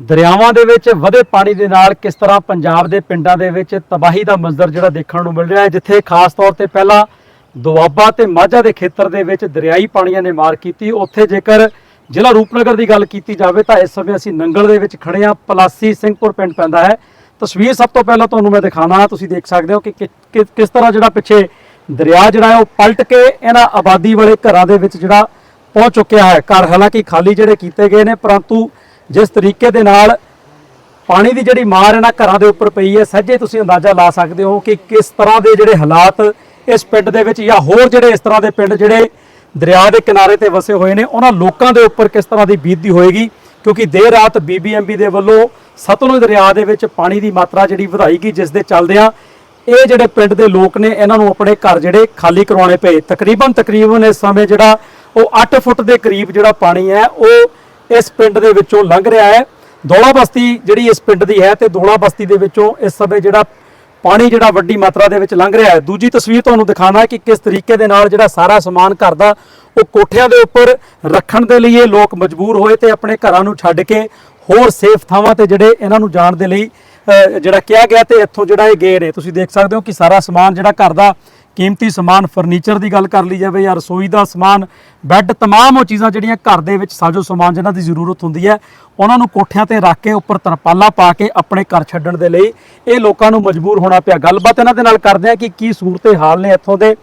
ਦਰਿਆਵਾਂ ਦੇ ਵਿੱਚ ਵਧੇ ਪਾਣੀ ਦੇ ਨਾਲ ਕਿਸ ਤਰ੍ਹਾਂ ਪੰਜਾਬ ਦੇ ਪਿੰਡਾਂ ਦੇ ਵਿੱਚ ਤਬਾਹੀ ਦਾ ਮੰਜ਼ਰ ਜਿਹੜਾ ਦੇਖਣ ਨੂੰ ਮਿਲ ਰਿਹਾ ਹੈ, ਜਿੱਥੇ ਖਾਸ ਤੌਰ ਤੇ ਪਹਿਲਾਂ ਦੁਆਬਾ ਤੇ ਮਾਝਾ ਦੇ ਖੇਤਰ ਦੇ ਵਿੱਚ ਦਰਿਆਈ ਪਾਣੀਆਂ ਨੇ ਮਾਰ ਕੀਤੀ, ਉੱਥੇ ਜੇਕਰ ਜ਼ਿਲ੍ਹਾ ਰੂਪਨਗਰ ਦੀ ਗੱਲ ਕੀਤੀ ਜਾਵੇ ਤਾਂ ਇਸ ਸਮੇਂ ਅਸੀਂ ਨੰਗਲ ਦੇ ਵਿੱਚ ਖੜੇ ਹਾਂ, ਪਲਾਸੀ ਸਿੰਘਪੁਰ ਪਿੰਡ ਪੈਂਦਾ ਹੈ। ਤਸਵੀਰ ਸਭ ਤੋਂ ਪਹਿਲਾਂ ਤੁਹਾਨੂੰ ਮੈਂ ਦਿਖਾਣਾ ਤੁਸੀਂ ਦੇਖ ਸਕਦੇ ਹੋ ਕਿ ਕਿ- ਕਿ- ਕਿਸ ਤਰ੍ਹਾਂ ਜਿਹੜਾ ਪਿੱਛੇ ਦਰਿਆ ਜਿਹੜਾ ਹੈ ਉਹ ਪਲਟ ਕੇ ਇਹਨਾਂ ਆਬਾਦੀ ਵਾਲੇ ਘਰਾਂ ਦੇ ਵਿੱਚ ਜਿਹੜਾ ਪਹੁੰਚ ਚੁੱਕਿਆ ਹੈ। ਘਰ ਹਾਲਾਂਕਿ ਖਾਲੀ ਜਿਹੜੇ ਕੀਤੇ ਗਏ ਨੇ, ਪਰੰਤੂ ਜਿਸ ਤਰੀਕੇ ਦੇ ਨਾਲ ਪਾਣੀ ਦੀ ਜਿਹੜੀ ਮਾਰ ਇਹਨਾਂ ਘਰਾਂ ਦੇ ਉੱਪਰ ਪਈ ਹੈ, ਸੱਜੇ ਤੁਸੀਂ ਅੰਦਾਜ਼ਾ ਲਾ ਸਕਦੇ ਹੋ ਕਿ ਕਿਸ ਤਰ੍ਹਾਂ ਦੇ ਜਿਹੜੇ ਹਾਲਾਤ ਇਸ ਪਿੰਡ ਦੇ ਵਿੱਚ ਜਾਂ ਹੋਰ ਜਿਹੜੇ ਇਸ ਤਰ੍ਹਾਂ ਦੇ ਪਿੰਡ ਜਿਹੜੇ ਦਰਿਆ ਦੇ ਕਿਨਾਰੇ ਤੇ ਵਸੇ ਹੋਏ ਨੇ, ਉਹਨਾਂ ਲੋਕਾਂ ਦੇ ਉੱਪਰ ਕਿਸ ਤਰ੍ਹਾਂ ਦੀ ਬੀਤਦੀ ਹੋਏਗੀ? ਕਿਉਂਕਿ ਦੇਰ ਰਾਤ ਬੀਬੀਐਮਬੀ ਦੇ ਵੱਲੋਂ ਸਤਲੁਜ ਦਰਿਆ ਦੇ ਵਿੱਚ ਪਾਣੀ ਦੀ ਮਾਤਰਾ ਜਿਹੜੀ ਵਧਾਈ ਗਈ, ਜਿਸ ਦੇ ਚੱਲਦਿਆਂ ਇਹ ਜਿਹੜੇ ਪਿੰਡ ਦੇ ਲੋਕ ਨੇ, ਇਹਨਾਂ ਨੂੰ ਆਪਣੇ ਘਰ ਜਿਹੜੇ ਖਾਲੀ ਕਰਵਾਉਣੇ ਪਏ। ਤਕਰੀਬਨ ਤਕਰੀਬਨ ਇਸ ਸਮੇਂ ਜਿਹੜਾ ਉਹ 8 ਫੁੱਟ ਦੇ ਕਰੀਬ ਜਿਹੜਾ ਪਾਣੀ ਹੈ, ਉਹ ਇਸ ਪਿੰਡ ਦੇ ਵਿੱਚੋਂ ਲੰਘ ਰਿਹਾ ਹੈ। ਦੋਲਾ ਬਸਤੀ ਜਿਹੜੀ ਇਸ ਪਿੰਡ ਦੀ ਹੈ ਤੇ ਦੋਲਾ ਬਸਤੀ ਦੇ ਵਿੱਚੋਂ ਇਸ ਸਮੇਂ ਜਿਹੜਾ ਪਾਣੀ ਜਿਹੜਾ ਵੱਡੀ ਮਾਤਰਾ ਦੇ ਵਿੱਚ ਲੰਘ ਰਿਹਾ ਹੈ। ਦੂਜੀ ਤਸਵੀਰ ਤੁਹਾਨੂੰ ਦਿਖਾਣਾ ਕਿ ਕਿਸ ਤਰੀਕੇ ਦੇ ਨਾਲ ਜਿਹੜਾ ਸਾਰਾ ਸਮਾਨ ਘਰ ਦਾ ਉਹ ਕੋਠਿਆਂ ਦੇ ਉੱਪਰ ਰੱਖਣ ਦੇ ਲਈ ਇਹ ਲੋਕ ਮਜਬੂਰ ਹੋਏ ਤੇ ਆਪਣੇ ਘਰਾਂ ਨੂੰ ਛੱਡ ਕੇ ਹੋਰ ਸੇਫ ਥਾਵਾਂ ਤੇ ਜਿਹੜੇ ਇਹਨਾਂ ਨੂੰ ਜਾਣ ਦੇ ਲਈ ਜਿਹੜਾ ਕਿਹਾ ਗਿਆ ਤੇ ਇੱਥੋਂ ਜਿਹੜਾ ਇਹ ਗਏ ਨੇ ਤੁਸੀਂ ਦੇਖ ਸਕਦੇ ਹੋ ਕਿ ਸਾਰਾ ਸਮਾਨ ਜਿਹੜਾ ਘਰ ਦਾ ਕੀਮਤੀ ਸਮਾਨ ਫਰਨੀਚਰ ਦੀ ਗੱਲ ਕਰ ਲਈ ਜਾਵੇ ਜਾਂ ਰਸੋਈ ਦਾ ਸਮਾਨ ਬੈੱਡ ਤਮਾਮ ਉਹ ਚੀਜ਼ਾਂ ਜਿਹੜੀਆਂ ਘਰ ਦੇ ਵਿੱਚ ਸਾਜੋ ਸਮਾਨ ਜਿਹਨਾਂ ਦੀ ਜ਼ਰੂਰਤ ਹੁੰਦੀ ਹੈ ਉਹਨਾਂ ਨੂੰ ਕੋਠਿਆਂ ਤੇ ਰੱਖ ਕੇ ਉੱਪਰ ਤਰਪਾਲਾ ਪਾ ਕੇ ਆਪਣੇ ਘਰ ਛੱਡਣ ਦੇ ਲਈ ਇਹ ਲੋਕਾਂ ਨੂੰ ਮਜਬੂਰ ਹੋਣਾ ਪਿਆ। ਗੱਲਬਾਤ ਇਹਨਾਂ ਦੇ ਨਾਲ ਕਰਦੇ ਆ ਕਿ ਕੀ ਸੂਰਤੇ ਹਾਲ ਨੇ ਇੱਥੋਂ ਦੇ।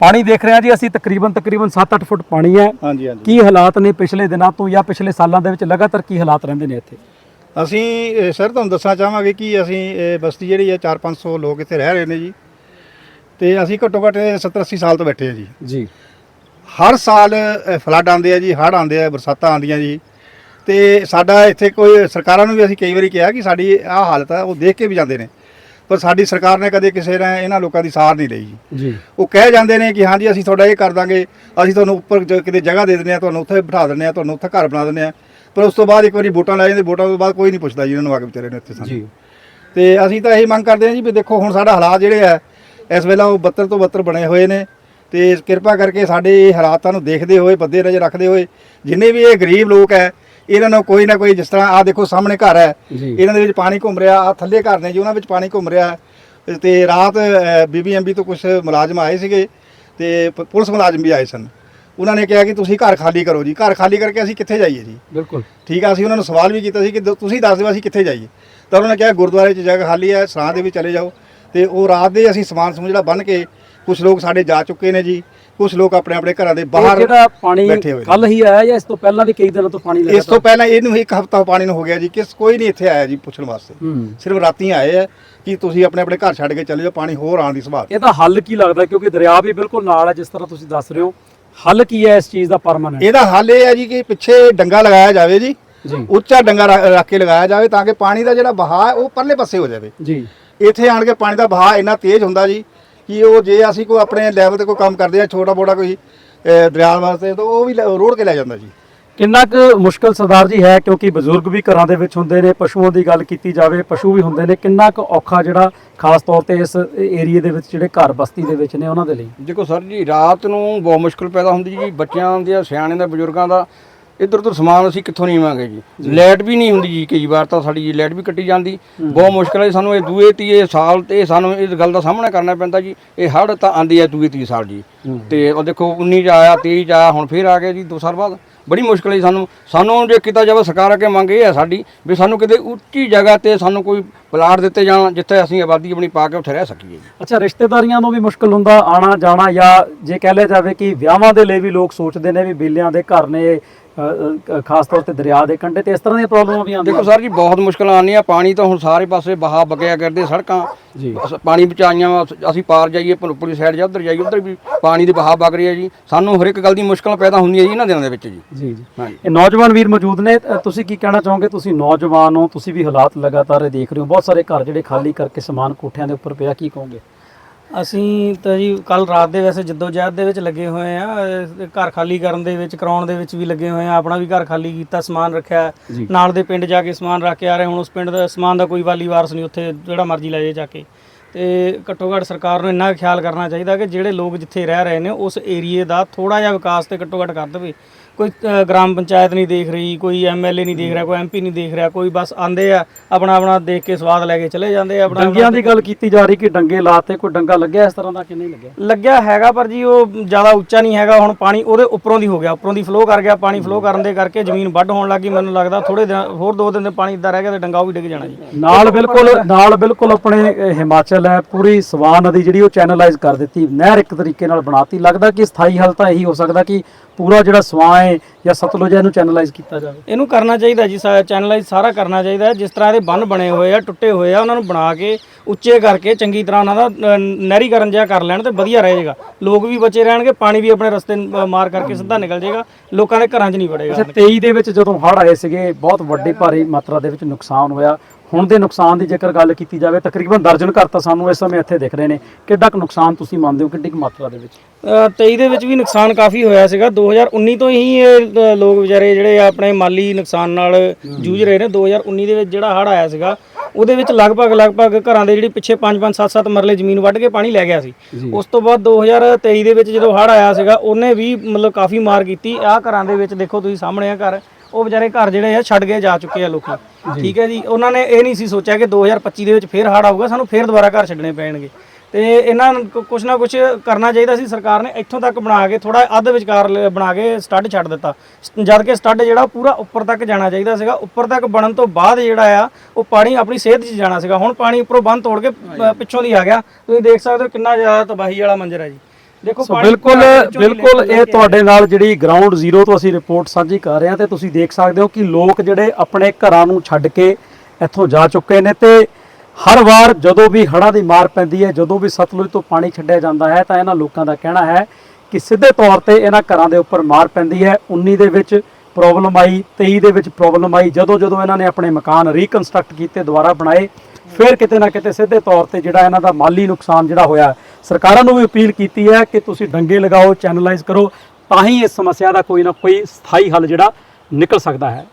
ਪਾਣੀ ਦੇਖ ਰਹੇ ਹਾਂ ਜੀ ਅਸੀਂ ਤਕਰੀਬਨ ਤਕਰੀਬਨ 7-8 ਫੁੱਟ ਪਾਣੀ ਹੈ। ਹਾਂਜੀ ਹਾਂਜੀ। ਕੀ ਹਾਲਾਤ ਨੇ ਪਿਛਲੇ ਦਿਨਾਂ ਤੋਂ ਜਾਂ ਪਿਛਲੇ ਸਾਲਾਂ ਦੇ ਵਿੱਚ? ਲਗਾਤਾਰ ਕੀ ਹਾਲਾਤ ਰਹਿੰਦੇ ਨੇ ਇੱਥੇ? ਅਸੀਂ ਸਰ ਤੁਹਾਨੂੰ ਦੱਸਣਾ ਚਾਹਾਂਗੇ ਕਿ ਅਸੀਂ ਬਸਤੀ ਜਿਹੜੀ ਹੈ 4-500 ਲੋਕ ਇੱਥੇ ਰਹਿ ਰਹੇ ਨੇ ਜੀ। ਤੇ ਅਸੀਂ ਘੱਟੋ ਘੱਟ 70-80 ਸਾਲ ਤੋਂ ਬੈਠੇ ਆ ਜੀ। ਜੀ। ਹਰ ਸਾਲ ਫਲੱਡ ਆਉਂਦੇ ਆ ਜੀ ਹੜ੍ਹ ਆਉਂਦੇ ਆ ਬਰਸਾਤਾਂ ਆਉਂਦੀਆਂ ਜੀ। ਤੇ ਸਾਡਾ ਇੱਥੇ ਕੋਈ ਸਰਕਾਰਾਂ ਨੂੰ ਵੀ ਅਸੀਂ ਕਈ ਵਾਰੀ ਕਿਹਾ ਕਿ ਸਾਡੀ ਆਹ ਹਾਲਤ ਹੈ ਉਹ ਦੇਖ ਕੇ ਵੀ ਜਾਂਦੇ ਨੇ। ਪਰ ਸਾਡੀ ਸਰਕਾਰ ਨੇ ਕਦੇ ਕਿਸੇ ਨੇ ਇਹਨਾਂ ਲੋਕਾਂ ਦੀ ਸਾਰ ਨਹੀਂ ਲਈ ਜੀ। ਜੀ। ਉਹ ਕਹਿ ਜਾਂਦੇ ਨੇ ਕਿ ਹਾਂਜੀ ਅਸੀਂ ਤੁਹਾਡਾ ਇਹ ਕਰ ਦਾਂਗੇ ਅਸੀਂ ਤੁਹਾਨੂੰ ਉੱਪਰ ਜ- ਕਿਤੇ ਜਗ੍ਹਾ ਦੇ ਦਿੰਦੇ ਆ ਤੁਹਾਨੂੰ ਉੱਥੇ ਬਿਠਾ ਦਿੰਦੇ ਆ ਤੁਹਾਨੂੰ ਉੱਥੇ ਘਰ ਬਣਾ ਦਿੰਦੇ ਆ ਪਰ ਉਸ ਤੋਂ ਬਾਅਦ ਇੱਕ ਵਾਰੀ ਵੋਟਾਂ ਲੈ ਜਾਂਦੇ ਵੋਟਾਂ ਤੋਂ ਬਾਅਦ ਕੋਈ ਨਹੀਂ ਪੁੱਛਦਾ ਜੀ ਇਹਨਾਂ ਨੂੰ ਆ ਕੇ ਵਿਚਾਰੇ ਨੇ ਇੱਥੇ ਸਾਨੂੰ। ਜੀ। ਤੇ ਅਸੀਂ ਤਾਂ ਇਹੀ ਮੰਗ ਕਰਦੇ ਹਾਂ ਜੀ ਵੀ ਦੇਖੋ ਹੁਣ ਸਾਡਾ ਹਾਲਾਤ ਜਿਹੜੇ ਆ ਇਸ ਵੇਲੇ ਉਹ 72 ਤੋਂ 72 ਬਣੇ ਹੋਏ ਨੇ ਤੇ ਕਿਰਪਾ ਕਰਕੇ ਸਾਡੇ ਹਾਲਾਤਾਂ ਨੂੰ ਦੇਖਦੇ ਹੋਏ ਬੱਦੇ ਨਜ਼ਰ ਰੱਖਦੇ ਹੋਏ ਜਿੰਨੇ ਵੀ ਇਹ ਗਰੀਬ ਲੋਕ ਹੈ ਇਹਨਾਂ ਨੂੰ ਕੋਈ ਨਾ ਕੋਈ ਜਿਸ ਤਰ੍ਹਾਂ ਆ ਦੇਖੋ ਸਾਹਮਣੇ ਘਰ ਹੈ ਇਹਨਾਂ ਦੇ ਵਿੱਚ ਪਾਣੀ ਘੁੰਮ ਰਿਹਾ ਆ ਥੱਲੇ ਘਰ ਨੇ ਜੀ ਉਹਨਾਂ ਵਿੱਚ ਪਾਣੀ ਘੁੰਮ ਰਿਹਾ। ਤੇ ਰਾਤ ਬੀਬੀਐਮਬੀ ਤੋਂ ਕੁਝ ਮੁਲਾਜ਼ਮ ਆਏ ਸੀਗੇ ਤੇ ਪੁਲਿਸ ਮੁਲਾਜ਼ਮ ਵੀ ਆਏ ਸਨ। ਉਹਨਾਂ ਨੇ ਕਿਹਾ ਕਿ ਤੁਸੀਂ ਘਰ ਖਾਲੀ ਕਰੋ ਜੀ। ਘਰ ਖਾਲੀ ਕਰਕੇ ਅਸੀਂ ਕਿੱਥੇ ਜਾਈਏ ਜੀ? ਬਿਲਕੁਲ। ਠੀਕ ਆ ਅਸੀਂ ਉਹਨਾਂ ਨੂੰ ਸਵਾਲ ਵੀ ਕੀਤਾ ਸੀ ਕਿ ਤੁਸੀਂ ਦੱਸ ਦਿਓ ਅਸੀਂ ਕਿੱਥੇ ਜਾਈਏ। ਤਾਂ ਉਹਨਾਂ ਨੇ ਕਿਹਾ ਗੁਰਦੁਆਰੇ 'ਚ ਜਗ੍ਹਾ ਖਾਲੀ ਹੈ ਸਰਾਂ ਦੇ ਵੀ ਚਲੇ ਜਾਓ। ਤੇ ਉਹ ਰਾਤ ਦੇ ਅਸੀਂ ਸਮਾਨ ਸਮੂਹ ਜਿਹੜਾ ਬੰਨ ਕੇ ਕੁਝ ਲੋਕ ਸਾਡੇ ਜਾ ਚੁੱਕੇ ਨੇ ਜੀ ਕੁਝ ਲੋਕ ਆਪਣੇ ਆਪਣੇ ਘਰਾਂ ਦੇ ਬਾਹਰ ਜਿਹੜਾ ਪਾਣੀ ਬੈਠੇ ਹੋਏ ਨੇ। ਕੱਲ ਹੀ ਆਇਆ ਜਾਂ ਇਸ ਤੋਂ ਪਹਿਲਾਂ ਵੀ ਕਈ ਦਿਨਾਂ ਤੋਂ ਪਾਣੀ ਇਸ ਤੋਂ ਪਹਿਲਾਂ ਇਹਨੂੰ ਇੱਕ ਹਫਤਾ ਪਾਣੀ ਨੂੰ ਹੋ ਗਿਆ ਜੀ ਕਿਸ ਕੋਈ ਨਹੀਂ ਇੱਥੇ ਆਇਆ ਜੀ ਪੁੱਛਣ ਵਾਸਤੇ। ਹੂੰ। ਸਿਰਫ ਰਾਤੀ ਆਏ ਆ ਕਿ ਤੁਸੀਂ ਆਪਣੇ ਆਪਣੇ ਘਰ ਛੱਡ ਕੇ ਚਲੇ ਜਾਓ ਪਾਣੀ ਹੋਰ ਆਉਣ ਦੀ ਸੰਭਾਵਨਾ ਇਹਦਾ ਹੱਲ ਕੀ ਲੱਗਦਾ ਕਿਉਂਕਿ ਦਰਿਆ ਵੀ ਬਿਲਕੁਲ ਨਾਲ ਹੈ ਜਿਸ ਤਰ੍ਹਾਂ ਤੁਸੀਂ ਦੱਸ ਰਹੇ ਹੋ। ਹੱਲ ਕੀ ਹੈ ਇਸ ਚੀਜ਼ ਦਾ ਪਰਮਾਨੈਂਟ ਇਹਦਾ ਹੱਲ ਇਹ ਹੈ ਜੀ ਕਿ ਪਿੱਛੇ ਡੰਗਾ ਲਗਾਇਆ ਜਾਵੇ ਜੀ ਜੀ। ਉੱਚਾ ਡੰਗਾ ਰ- ਰੱਖ ਕੇ ਲਗਾਇਆ ਜਾਵੇ ਤਾਂ ਕਿ ਪਾਣੀ ਦਾ ਜਿਹੜਾ ਵਹਾਅ ਹੈ ਉਹ ਪਰਲੇ ਪਾਸੇ ਹੋ ਜਾਵੇ। ਜੀ। ਇੱਥੇ ਆਣ ਕੇ ਪਾਣੀ ਦਾ ਵਹਾਅ ਇੰਨਾ ਤੇਜ਼ ਹੁੰਦਾ ਜੀ ਕਿ ਉਹ ਜੇ ਅਸੀਂ ਕੋਈ ਆਪਣੇ ਲੈਵਲ ਤੇ ਕੋਈ ਕੰਮ ਕਰਦੇ ਆ ਛੋਟਾ ਮੋਟਾ ਕੋਈ ਦਰਿਆ ਵਾਸਤੇ ਤਾਂ ਉਹ ਵੀ ਲੈ- ਰੋੜ ਕੇ ਲੈ ਜਾਂਦਾ ਜੀ। ਕਿੰਨਾ ਕੁ ਮੁਸ਼ਕਲ ਸਰਦਾਰ ਜੀ ਹੈ ਕਿਉਂਕਿ ਬਜ਼ੁਰਗ ਵੀ ਘਰਾਂ ਦੇ ਵਿੱਚ ਹੁੰਦੇ ਨੇ ਪਸ਼ੂਆਂ ਦੀ ਗੱਲ ਕੀਤੀ ਜਾਵੇ ਪਸ਼ੂ ਵੀ ਹੁੰਦੇ ਨੇ ਕਿੰਨਾ ਕੁ ਔਖਾ ਜਿਹੜਾ ਖਾਸ ਤੌਰ ਤੇ ਇਸ ਏਰੀਏ ਦੇ ਵਿੱਚ ਜਿਹੜੇ ਘਰ ਬਸਤੀ ਦੇ ਵਿੱਚ ਨੇ ਉਹਨਾਂ ਦੇ ਲਈ? ਦੇਖੋ ਸਰ ਜੀ ਰਾਤ ਨੂੰ ਬਹੁਤ ਮੁਸ਼ਕਲ ਪੈਦਾ ਹੁੰਦੀ ਜੀ ਬੱਚਿਆਂ ਦੇ ਸਿਆਣਿਆਂ ਦਾ ਬਜ਼ੁਰਗਾਂ ਦਾ ਇੱਧਰ ਉੱਧਰ ਸਮਾਨ ਅਸੀਂ ਕਿੱਥੋਂ ਨੀਵਾਂਗੇ ਜੀ? ਲਾਈਟ ਵੀ ਨਹੀਂ ਹੁੰਦੀ ਜੀ ਕਈ ਵਾਰ ਤਾਂ ਸਾਡੀ ਜੀ ਲਾਈਟ ਵੀ ਕੱਟੀ ਜਾਂਦੀ। ਬਹੁਤ ਮੁਸ਼ਕਲ ਹੈ ਸਾਨੂੰ ਇਹ ਦੂਏ ਤੀਏ ਸਾਲ ਤੇ ਸਾਨੂੰ ਇਸ ਗੱਲ ਦਾ ਸਾਹਮਣਾ ਕਰਨਾ ਪੈਂਦਾ ਜੀ। ਇਹ ਹੜ੍ਹ ਤਾਂ ਆਂਦੀ ਹੈ ਦੂਏ ਤੀਏ ਸਾਲ ਜੀ। ਤੇ ਉਹ ਦੇਖੋ 19 ਚ ਆਇਆ 23 ਚ ਆਇਆ ਹੁਣ ਫੇਰ ਆ ਗਿਆ ਜੀ ਦੋ ਸਾਲ ਬਾਅਦ। ਬੜੀ ਮੁਸ਼ਕਲ ਹੈ ਸਾਨੂੰ। ਸਾਨੂੰ ਜੇ ਕੀਤਾ ਜਾਵੇ ਸਰਕਾਰ ਅੱਗੇ ਮੰਗ ਇਹ ਹੈ ਸਾਡੀ ਵੀ ਸਾਨੂੰ ਕਿਤੇ ਉੱਚੀ ਜਗ੍ਹਾ ਤੇ ਸਾਨੂੰ ਕੋਈ ਪਲਾਟ ਦਿੱਤੇ ਜਾਣ ਜਿੱਥੇ ਅਸੀਂ ਆਬਾਦੀ ਆਪਣੀ ਪਾ ਕੇ ਉੱਥੇ ਰਹਿ ਸਕੀਏ ਜੀ। ਅੱਛਾ ਰਿਸ਼ਤੇਦਾਰੀਆਂ ਨੂੰ ਵੀ ਮੁਸ਼ਕਲ ਹੁੰਦਾ ਆਣਾ ਜਾਣਾ ਜਾਂ ਜੇ ਕਹਿ ਲਿਆ ਜਾਵੇ ਕਿ ਵਿਆਹਾਂ ਦੇ ਲਈ ਵੀ ਲੋਕ ਸੋਚਦੇ ਨੇ ਵੀ ਬੇਲਿਆਂ ਦੇ ਘਰ ਨੇ ਖਾਸ ਤੌਰ ਤੇ ਦਰਿਆ ਦੇ ਕੰਢੇ ਤੇ ਇਸ ਤਰ੍ਹਾਂ ਦੀਆਂ ਪ੍ਰੋਬਲਮਾਂ ਵੀ ਆਉਂਦੀਆਂ। ਦੇਖੋ ਸਰ ਜੀ ਬਹੁਤ ਮੁਸ਼ਕਲਾਂ ਆਉਂਦੀਆਂ। ਪਾਣੀ ਤਾਂ ਹੁਣ ਸਾਰੇ ਪਾਸੇ ਬਹਾ ਬਗਿਆ ਕਰਦੇ ਸੜਕਾਂ। ਜੀ। ਪਾਣੀ ਬਚਾਈਆਂ ਅਸੀਂ ਪਾਰ ਜਾਈਏ ਪੁਲੀ ਸਾਈਡ ਜਾਂ ਉੱਧਰ ਜਾਈਏ ਉੱਧਰ ਵੀ ਪਾਣੀ ਦੇ ਬਹਾ ਵਗ ਰਹੀ ਹੈ ਜੀ। ਸਾਨੂੰ ਹਰ ਇੱਕ ਗੱਲ ਦੀ ਮੁਸ਼ਕਲ ਪੈਦਾ ਹੁੰਦੀ ਹੈ ਜੀ ਇਹਨਾਂ ਦਿਨਾਂ ਦੇ ਵਿੱਚ ਜੀ। ਜੀ ਜੀ। ਇਹ ਨੌਜਵਾਨ ਵੀਰ ਮੌਜੂਦ ਨੇ। ਤੁਸੀਂ ਕੀ ਕਹਿਣਾ ਚਾਹੋਗੇ? ਤੁਸੀਂ ਨੌਜਵਾਨ ਹੋ ਤੁਸੀਂ ਵੀ ਹਾਲਾਤ ਲਗਾਤਾਰ ਦੇਖ ਰਹੇ ਹੋ। ਬਹੁਤ ਸਾਰੇ ਘਰ ਜਿਹੜੇ ਖਾਲੀ ਕਰਕੇ ਸਮਾਨ ਕੋਠਿਆਂ ਦੇ ਉੱਪਰ ਪਿਆ ਕੀ ਕਹੋਗੇ? ਅਸੀਂ ਤਾਂ ਜੀ ਕੱਲ ਰਾਤ ਦੇ ਵੈਸੇ ਜਦੋਜਹਿਦ ਦੇ ਵਿੱਚ ਲੱਗੇ ਹੋਏ ਆ ਅਹ ਘਰ ਖਾਲੀ ਕਰਨ ਦੇ ਵਿੱਚ ਕਰਾਉਣ ਦੇ ਵਿੱਚ ਵੀ ਲੱਗੇ ਹੋਏ ਆ ਆਪਣਾ ਵੀ ਘਰ ਖਾਲੀ ਕੀਤਾ ਸਮਾਨ ਰੱਖਿਆ ਜੀ। ਨਾਲ ਦੇ ਪਿੰਡ ਜਾ ਕੇ ਸਮਾਨ ਰੱਖ ਕੇ ਆ ਰਹੇ ਹੁਣ ਉਸ ਪਿੰਡ ਦਾ ਸਮਾਨ ਦਾ ਕੋਈ ਵਾਲੀ ਵਾਰਸ ਨਹੀਂ ਉੱਥੇ ਜਿਹੜਾ ਮਰਜ਼ੀ ਲੈ ਜਾਏ ਜਾ ਕੇ ਤੇ ਘੱਟੋ ਘੱਟ ਸਰਕਾਰ ਨੂੰ ਇੰਨਾ ਖਿਆਲ ਕਰਨਾ ਚਾਹੀਦਾ ਕਿ ਜਿਹੜੇ ਲੋਕ ਜਿੱਥੇ ਰਹਿ ਰਹੇ ਨੇ ਉਸ ਏਰੀਏ ਦਾ ਥੋੜਾ ਜਿਹਾ ਵਿਕਾਸ ਤੇ ਘੱਟੋ ਘੱਟ ਕਰ ਦੇਵੇ ਕੋਈ ਅ, ਗ੍ਰਾਮ ਪੰਚਾਇਤ ਨਹੀਂ ਦੇਖ ਰਹੀ ਕੋਈ ਐਮਐਲਏ ਨਹੀਂ ਦੇਖ ਰਿਹਾ ਕੋਈ ਐਮਪੀ ਨਹੀਂ ਦੇਖ ਰਿਹਾ ਕੋਈ ਬਸ ਆਂਦੇ ਆ ਆਪਣਾ ਆਪਣਾ ਦੇਖ ਕੇ ਸਵਾਦ ਲੈ ਕੇ ਚਲੇ ਜਾਂਦੇ ਆ ਆਪਣਾ ਡੰਗਿਆਂ ਦੀ ਗੱਲ ਕੀਤੀ ਜਾ ਰਹੀ ਕਿ ਡੰਗੇ ਲਾਤੇ ਕੋਈ ਡੰਗਾ ਲੱਗਿਆ ਇਸ ਤਰ੍ਹਾਂ ਦਾ ਕਿ ਨਹੀਂ ਲੱਗਿਆ? ਲੱਗਿਆ ਹੈਗਾ ਪਰ ਜੀ ਉਹ ਜ਼ਿਆਦਾ ਉੱਚਾ ਨਹੀਂ ਹੈਗਾ ਹੁਣ ਪਾਣੀ ਉਹਦੇ ਉੱਪਰੋਂ ਦੀ ਹੋ ਗਿਆ ਉੱਪਰੋਂ ਦੀ ਫਲੋ ਕਰ ਗਿਆ ਪਾਣੀ ਫਲੋ ਕਰਨ ਦੇ ਕਰਕੇ ਜ਼ਮੀਨ ਵੱਢ ਹੋਣ ਲੱਗੀ ਮੈਨੂੰ ਲੱਗਦਾ ਥੋੜੇ ਦਿਨ ਹੋਰ ਦੋ ਦਿਨ ਦੇ ਪਾਣੀ ਇਦਾਂ ਰਹਿ ਗਿਆ ਤੇ ਡੰਗਾ ਉਹ ਵੀ ਡਿੱਗ ਜਾਣਾ ਜੀ। ਨਾਲ ਬਿਲਕੁਲ ਨਾਲ ਬਿਲਕੁਲ ਆਪਣੇ ਹਿਮਾਚਲ ਹੈ ਪੂਰੀ ਸਵਾਨ ਨਦੀ ਜਿਹੜੀ ਉਹ ਚੈਨਲਾਈਜ਼ ਕਰ ਦਿੱਤੀ ਨਹਿਰ ਇੱਕ ਤਰੀਕੇ ਨਾਲ ਬਣਾਤੀ ਲੱਗਦਾ ਕਿ ਸਥਾਈ ਹੱਲ ਤਾਂ ਇਹੀ ਹੋ ਸਕਦਾ ਕਿ ਪੂਰਾ ਜਿਹੜਾ ਸਵਾਂ ਹੈ ਜਾਂ ਸਤਲੁਜ ਹੈ ਇਹਨੂੰ ਚੈਨਲਾਈਜ਼ ਕੀਤਾ ਜਾਵੇ? ਇਹਨੂੰ ਕਰਨਾ ਚਾਹੀਦਾ ਜੀ ਚੈਨਲਾਈਜ਼ ਸਾਰਾ ਕਰਨਾ ਚਾਹੀਦਾ ਹੈ। ਜਿਸ ਤਰ੍ਹਾਂ ਇਹਦੇ ਬੰਨ ਬਣੇ ਹੋਏ ਆ ਟੁੱਟੇ ਹੋਏ ਆ ਉਹਨਾਂ ਨੂੰ ਬਣਾ ਕੇ ਉੱਚੇ ਕਰਕੇ ਚੰਗੀ ਤਰ੍ਹਾਂ ਉਹਨਾਂ ਦਾ ਨਹਿਰੀਕਰਨ ਜਿਹਾ ਕਰ ਲੈਣ ਤੇ ਵਧੀਆ ਰਹੇਗਾ। ਲੋਕ ਵੀ ਬਚੇ ਰਹਿਣਗੇ ਪਾਣੀ ਵੀ ਆਪਣੇ ਰਸਤੇ ਮਾਰ ਕਰਕੇ ਸਿੱਧਾ ਨਿਕਲ ਜਾਏਗਾ। ਲੋਕਾਂ ਦੇ ਘਰਾਂ 'ਚ ਨਹੀਂ ਵੜੇਗਾ। ਅੱਛਾ 23 ਦੇ ਵਿੱਚ ਜਦੋਂ ਹੜ੍ਹ ਆਏ ਸੀਗੇ ਬਹੁਤ ਵੱਡੀ ਭਾਰੀ ਮਾਤਰਾ ਦੇ ਵਿੱਚ ਨੁਕਸਾਨ ਹੋਇਆ। ਹੁਣ ਦੇ ਨੁਕਸਾਨ ਦੀ ਜੇਕਰ ਗੱਲ ਕੀਤੀ ਜਾਵੇ ਤਕਰੀਬਨ ਦਰਜਨ ਘਰ ਤਾਂ ਸਾਨੂੰ ਇਸ ਸਮੇਂ ਇੱਥੇ ਦਿਖ ਰਹੇ ਨੇ। ਕਿੱਡਾ ਕੁ ਨੁਕਸਾਨ ਤੁਸੀਂ ਮੰਨਦੇ ਹੋ ਕਿੰਨੀ ਕੁ ਮਾਤਰਾ ਦੇ ਵਿੱਚ? ਅ, 23 ਦੇ ਵਿੱਚ ਵੀ ਨੁਕਸਾਨ ਕਾਫੀ ਹੋਇਆ ਸੀਗਾ। 2019 ਤੋਂ ਹੀ ਇਹ ਅ, ਲੋਕ ਵਿਚਾਰੇ ਜਿਹੜੇ ਆ ਆਪਣੇ ਮਾਲੀ ਨੁਕਸਾਨ ਨਾਲ ਜੂਝ ਰਹੇ ਨੇ। 2019 ਦੇ ਵਿੱਚ ਜਿਹੜਾ ਹੜ੍ਹ ਆਇਆ ਸੀਗਾ ਉਹਦੇ ਵਿੱਚ ਲਗਭਗ ਲਗਭਗ ਘਰਾਂ ਦੇ ਜਿਹੜੀ ਪਿੱਛੇ 5-5 7-7 ਮਰਲੇ ਜ਼ਮੀਨ ਵੱਢ ਕੇ ਪਾਣੀ ਲੈ ਗਿਆ ਸੀ। ਉਸ ਤੋਂ ਬਾਅਦ 2023 ਦੇ ਵਿੱਚ ਜਦੋਂ ਹੜ੍ਹ ਆਇਆ ਸੀਗਾ ਉਹਨੇ ਵੀ ਮਤਲਬ ਕਾਫੀ ਮਾਰ ਕੀਤੀ। ਆਹ ਘਰਾਂ ਦੇ ਵਿੱਚ ਦੇਖੋ ਤੁਸੀਂ ਸਾਹਮਣੇ ਆ ਘਰ। ਉਹ ਵਿਚਾਰੇ ਘਰ ਜਿਹੜੇ ਆ ਛੱਡ ਕੇ ਜਾ ਚੁੱਕੇ ਆ ਲੋਕੀ। ਠੀਕ ਹੈ ਜੀ? ਉਹਨਾਂ ਨੇ ਇਹ ਨਹੀਂ ਸੀ ਸੋਚਿਆ ਕਿ 2025 ਦੇ ਵਿੱਚ ਫੇਰ ਹੜ੍ਹ ਆਊਗਾ ਸਾਨੂੰ ਫੇਰ ਦੁਬਾਰਾ ਘਰ ਛੱਡਣੇ ਪੈਣਗੇ। ਤੇ ਇਹਨਾਂ ਨੂੰ ਕੁ- ਕੁਛ ਨਾ ਕੁਛ ਕਰਨਾ ਚਾਹੀਦਾ ਸੀ ਸਰਕਾਰ ਨੇ ਇੱਥੋਂ ਤੱਕ ਬਣਾ ਕੇ ਥੋੜਾ ਅੱਧ ਵਿਚਕਾਰ ਬਣਾ ਕੇ ਸਟੱਡ ਛੱਡ ਦਿੱਤਾ। ਜਦ ਕਿ ਸਟੱਡ ਜਿਹੜਾ ਪੂਰਾ ਉੱਪਰ ਤੱਕ ਜਾਣਾ ਚਾਹੀਦਾ ਸੀਗਾ। ਉੱਪਰ ਤੱਕ ਬਣਨ ਤੋਂ ਬਾਅਦ ਜਿਹੜਾ ਆ ਉਹ ਪਾਣੀ ਆਪਣੀ ਸਿਹਤ 'ਚ ਜਾਣਾ ਸੀਗਾ। ਹੁਣ ਪਾਣੀ ਉੱਪਰੋਂ ਬੰਦ ਤੋੜ ਕੇ ਪਿੱਛੋਂ ਦੀ ਆ ਗਿਆ। ਤੁਸੀਂ ਦੇਖ ਸਕਦੇ ਹੋ ਕਿੰਨਾ ਜ਼ਿਆਦਾ ਤਬਾਹੀ ਵਾਲਾ ਮੰਜ਼ਰ ਹੈ ਜੀ। ਦੇਖੋ ਸੋ ਬਿਲਕੁਲ ਬਿਲਕੁਲ ਇਹ ਤੁਹਾਡੇ ਨਾਲ ਜਿਹੜੀ ਗਰਾਊਂਡ ਜ਼ੀਰੋ ਤੋਂ ਅਸੀਂ ਰਿਪੋਰਟ ਸਾਂਝੀ ਕਰ ਰਹੇ ਹਾਂ ਤੇ ਤੁਸੀਂ ਦੇਖ ਸਕਦੇ ਹੋ ਕਿ ਲੋਕ ਜਿਹੜੇ ਆਪਣੇ ਘਰਾਂ ਨੂੰ ਛੱਡ ਕੇ ਇੱਥੋਂ ਜਾ ਚੁੱਕੇ ਨੇ ਤੇ ਹਰ ਵਾਰ ਜਦੋਂ ਵੀ ਹੜ੍ਹਾਂ ਦੀ ਮਾਰ ਪੈਂਦੀ ਹੈ ਜਦੋਂ ਵੀ ਸਤਲੁਜ ਤੋਂ ਪਾਣੀ ਛੱਡਿਆ ਜਾਂਦਾ ਹੈ ਤਾਂ ਇਹਨਾਂ ਲੋਕਾਂ ਦਾ ਕਹਿਣਾ ਹੈ ਕਿ ਸਿੱਧੇ ਤੌਰ ਤੇ ਇਹਨਾਂ ਘਰਾਂ ਦੇ ਉੱਪਰ ਮਾਰ ਪੈਂਦੀ ਹੈ। 19 ਦੇ ਵਿੱਚ ਪ੍ਰੋਬਲਮ ਆਈ 23 ਦੇ ਵਿੱਚ ਪ੍ਰੋਬਲਮ ਆਈ। ਜਦੋਂ ਜਦੋਂ ਇਹਨਾਂ ਨੇ ਆਪਣੇ ਮਕਾਨ ਰੀਕਨਸਟਰਕਟ ਕੀਤੇ, ਦੁਬਾਰਾ ਬਣਾਏ, ਫਿਰ ਕਿਤੇ ਨਾ ਕਿਤੇ ਸਿੱਧੇ ਤੌਰ ਤੇ ਜਿਹੜਾ ਇਹਨਾਂ ਦਾ ਮਾਲੀ ਨੁਕਸਾਨ ਜਿਹੜਾ ਹੋਇਆ, ਸਰਕਾਰਾਂ ਨੂੰ ਵੀ ਅਪੀਲ ਕੀਤੀ ਹੈ ਕਿ ਤੁਸੀਂ ਡੰਗੇ ਲਗਾਓ ਚੈਨਲਾਈਜ਼ ਕਰੋ, ਤਾਂ ਹੀ ਇਸ ਸਮੱਸਿਆ ਦਾ ਕੋਈ ਨਾ ਕੋਈ ਸਥਾਈ ਹੱਲ ਜਿਹੜਾ ਨਿਕਲ ਸਕਦਾ ਹੈ।